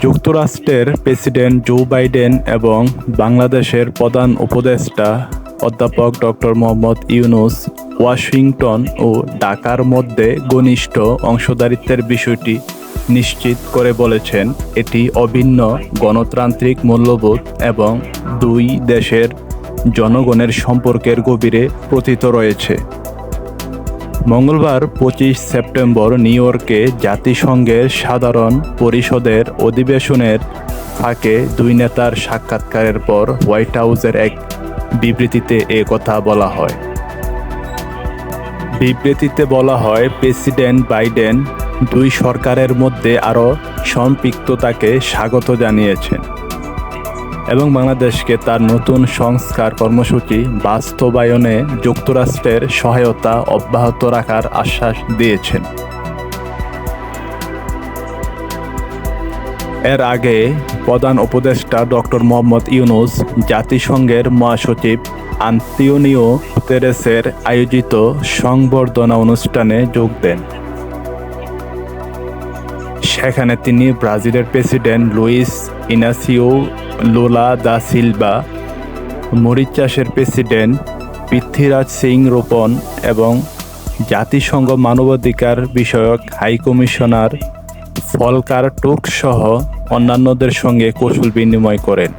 যুক্তরাষ্ট্রের president Joe Biden এবং বাংলাদেশের প্রধান উপদেষ্টা অধ্যাপক ডক্টর মোহাম্মদ ইউনুস ওয়াশিংটন ও ঢাকার মধ্যে ঘনিষ্ঠ অংশদারিত্বের বিষয়টি নিশ্চিত করে বলেছেন। এটি অভিন্ন গণতান্ত্রিক মূল্যবোধ এবং দুই দেশের জনগণের সম্পর্কের গভীরে প্রতীত রয়েছে। মঙ্গলবার পঁচিশ সেপ্টেম্বর নিউ ইয়র্কে জাতিসংঘের সাধারণ পরিষদের অধিবেশনের ফাঁকে দুই নেতার সাক্ষাৎকারের পর হোয়াইট হাউসের এক বিবৃতিতে এ কথা বলা হয়। বিবৃতিতে বলা হয়, প্রেসিডেন্ট বাইডেন দুই সরকারের মধ্যে আরও সম্পৃক্ততাকে স্বাগত জানিয়েছেন। এবং বাংলাদেশকে তার নতুন সংস্কার কর্মসূচি বাস্তবায়নে যুক্তরাষ্ট্রের সহায়তা অব্যাহত রাখার আশ্বাস দিয়েছেন। এর আগে প্রধান উপদেষ্টা ডক্টর মোহাম্মদ ইউনুস জাতিসংঘের মহাসচিব আন্তোনিও তেরেসের আয়োজিত সংবর্ধনা অনুষ্ঠানে যোগ দেন। সেখানে তিনি ব্রাজিলের president Luiz Inacio Lula da Silva মরিচাসের president Prithviraj Singh Roopun এবং জাতিসংঘ মানবাধিকার বিষয়ক হাই কমিশনার ফলকার টোক সহ অন্যান্যদের সঙ্গে কৌশল বিনিময় করেন।